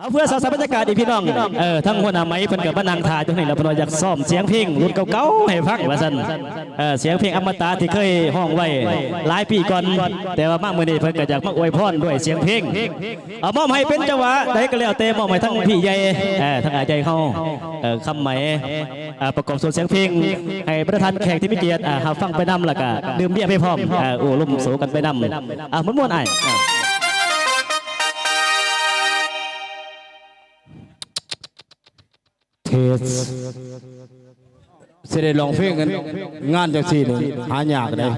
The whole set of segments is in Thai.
เอาเพื่อสร้างบรรยากาศอีพี่น้องเออทั้งหัวหน้าไม้เพิ่นกับบ้านนางทาจังนี่แล้วเพิ่นว่าอยากซ้อมเสียงเพลงรุ่นเก่าๆให้ฟังว่าซั่นเออเสียงเพลงอมตะที่เคยห้องไว้หลายปีก่อนแต่ว่ามากมื้อนี้เพิ่นก็อยากมาอวยพรด้วยเสียงเพลงเอามอบให้เป็นจังหวะใดก็แล้วแต่มอบให้ทั้งพี่ใหญ่เออทั้งอาใจเฮาเออคำไหม่ประกอบส่วนเสียงเพลงให้ประธานแขกที่มีเกียรติอ่าฟังไปนำแล้วก็ดื่มเบียร์ไปพร้อมอ่าโอ้ล่มโสกันไปนำอ่าม่วนๆอ้าย เทสเสได็จลองเพลงกันงานจังสี่นี่หายากเลย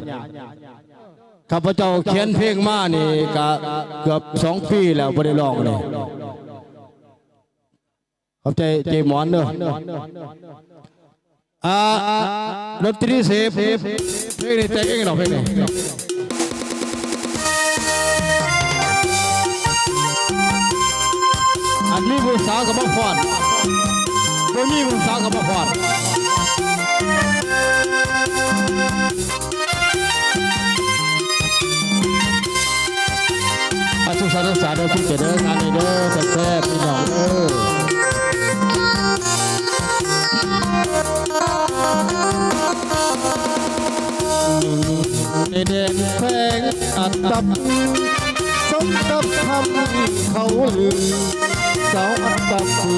ข้าพเจ้าเขียนเพลงมานี่ก็เกือบสองปีแล้วไม่ได้ร้องเลยขอบใจเจหมอนเนอะอ่าดนตรีเสพเพลงนี้แต่งเองเหรอเพลงนี้อันนี้ผู้สาวกับมาฟอน ตัวนี้มึงสาวกับมาพอดอาสุสานสาเด้อพี่เจเด้องานนี้เด้อแซ่บๆพี่น้องเด้อในแดนแพงอัดตับสมกับคำเขาลือ สาวอันดับคื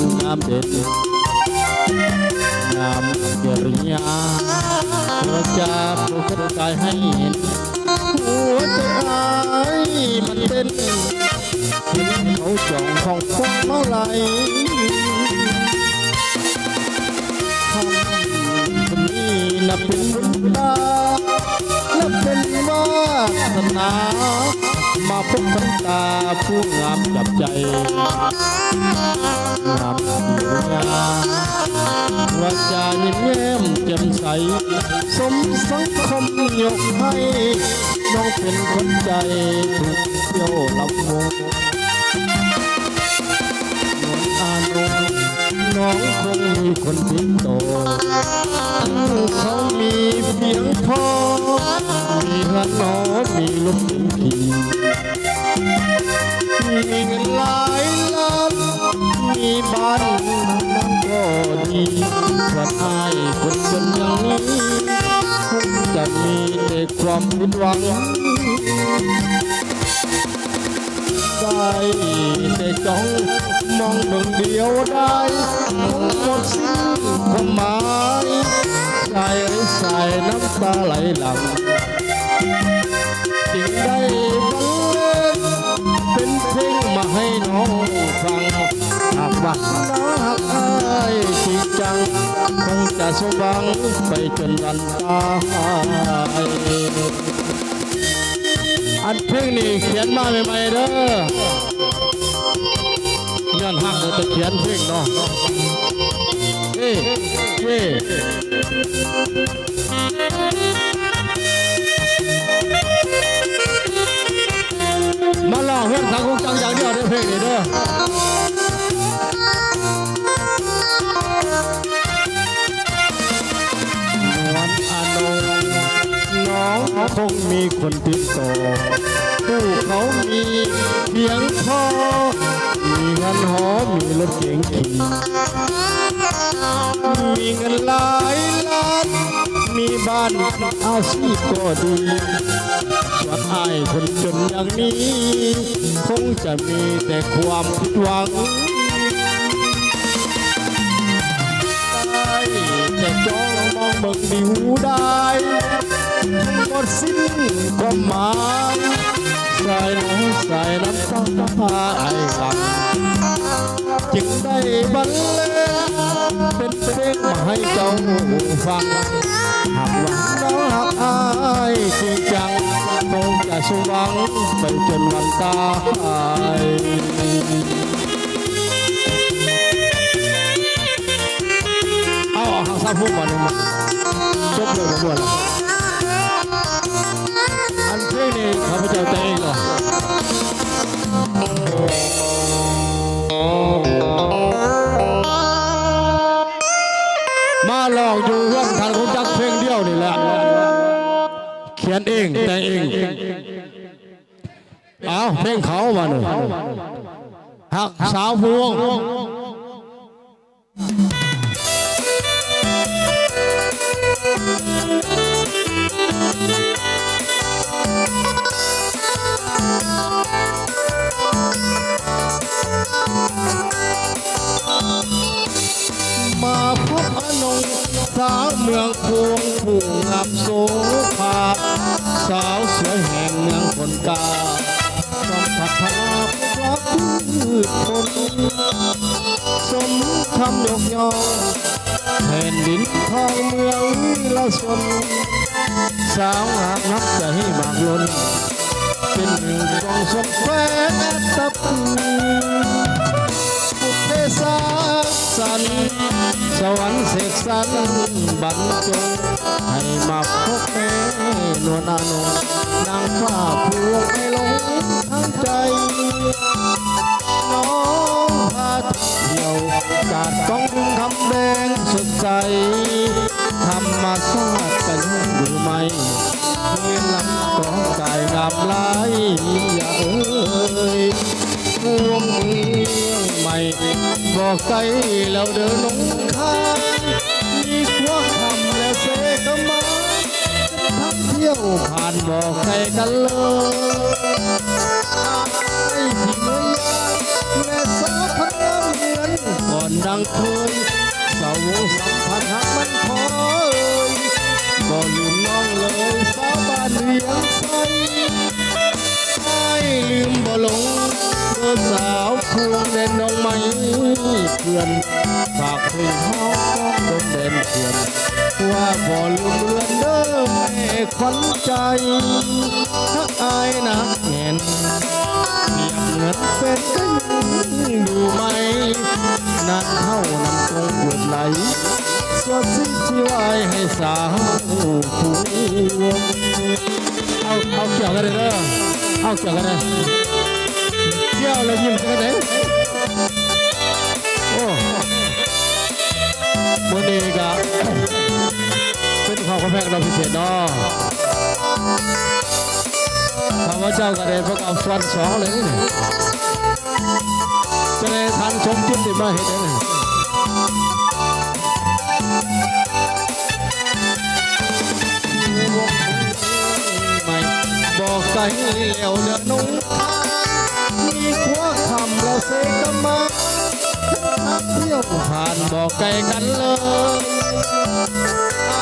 องามเด่นงามเกิริยาประจาผู้คนกายให้เห็นหัวใจมันเต้นเห็นเขาจ้องของพวกเมื่อไหรคำคนนี้นับเป็นบุญตานับเป็นวาสนา มาพบกันตาผู้งามจับใจงามผิวงามวาจายิ้มแย้มแจ่มใส สมสังคมยกให้น้องเป็นคนใจถูกเที่ยวลำวงนวลอานงน้องคงมีคนติดโตเขามีเพียงพอมีเงินน้อยมีลูกเป็นขี่ มีเงินหลายล้านมีบ้านนั้นก็ดีส่วนอายคนจนอย่างนี้คงจะมีแต่ความผิดหวังได้แต่จ้องมองเบิ่งเดียวได้หมดสิ้นความหมายสายหรือสายน้ำตาไหลหลัง หากว่าน้องหักอายจริงจัง คงจะสมหวังไปจนวันตายอันเพลงนี้เขียนมาใหม่ๆเด้อย้อนหักเราจะเขียนเพลงเนาะเอ้เอ้ คงมีคนติดต่อผู้เขามีเพียงพอ มีเงินหอมีรถเก๋งขี่มีเงินหลายล้าน มีบ้านอาชีพก็ดีส่วนอายคนจนอย่างนี้ คงจะมีแต่ความผิดหวังได้แต่จ้องมองเบิ่งดิวได้ หมดสิ้นความหมายสายน้ำสายน้ำตาพาไอ้หลังจึงได้บรรเลงเป็นเพลงมาให้เจ้าฟังหากว่าน้องหักอายจริงจังคงจะสมหวังไปจนวันตายเอาเอาหางซาพูดก่อนหนึ่งมาจบเลยผมบอกแล้ว เองเอาเพลงเขามาหนึ่งหักสาวพวงมาพบอนงสาวเมืองพวงผู้งามโสภาสาวสวยแห่งเมืองคนกา พาพระพืชผลสมคำยกยองแผ่นดินทองเมืองวิลชนสาวงามนับจะใจมากลนเป็นหนึ่งกองสมแฝงอัตปืพุทธศาสนสวรรค์เสกสรรบรรจงให้มาพบแม่นวลนานงนางฟ้าพวงให้ลง น้องพาเที่ยวกาดต้องดึงคำแดงสดใสธรรมชาติกันหรือไม่เมียนลำกองกายงามลายอย่าเอ่ยพวงเมืองใหม่ บอกใจแล้วเดินหนงคายมีควักคำแล้วเสกมาทักเที่ยวผ่านบอกใครกันเลย ดังเคยสาวงสัมพันธ์หักมันพอเอ่ยบ่ลืมน้องเลยสาวบ้านเวียงไสไม่ลืมบ่หลงเธอสาวพวงเด่นน้องไหมเพื่อนฝากเพลงห้องดมเด่นเพื่อนว่าบ่ลืมเลือนเด้อแม่ขวัญใจถ้าอายนักแน่นเปรียบเงินเป็นกันดูไหม นานเท่านำคงหยุดไหลสวดสิที่ไว้ให้สาวผู้เอาเอาเกี่ยวกันเลยเด้อเอาเกี่ยวกันเลยเกี่ยวแล้วยิ้มกันเลยโอ้โมอนี้ก็เป็นความกระแพงเราพิเศษเนาะข้าเจ้าก็ได้ประกอบส่วนสองเลยนี่ จะได้ทันชมทิพย์ที่มาเห็นเลยไม่บอกใจแล้วเดือนุ่งมีขัวคำเราเสกมาเที่ยวผ่านบอกไกลกันเลยไอ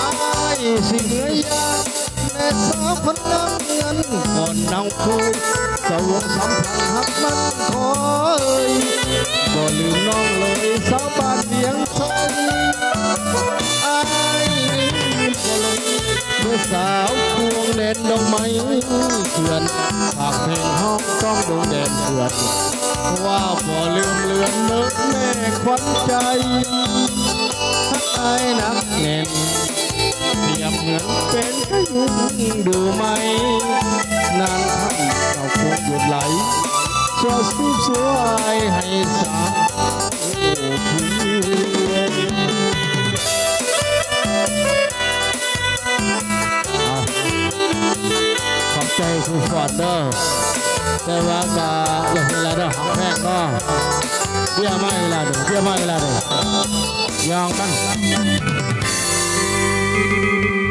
ายสิเหนื่อยยา แม่สาวคนนั้นเงินก่อนน้องคุยสวงสัมพันธ์หักมันคอยบ่ลืมน้องเลยสาวบ้านเบียงไทยอายบ่ลงเมื่อสาวพวงเด่นดอกไม้เขื่อนฝากเพลงห้องต้องดงแดนเขื่อนว่าบ่ลืมเลือนเลิกแม่ขวัญใจทักอายนักแน่น เปรียบเหมือนเป็นขยุงดูไหม นานทำเจ้าคงหยุดไหลสวดสีสวยให้สาวเพื่อนเอาขอบใจครูฟอร์ดเดอร์แต่ว่ากาอย่าเห็นแล้วเด้อหักแพงก็เบี้ยไม่ละเด้อเบี้ยไม่ละเด้อยองกัน Música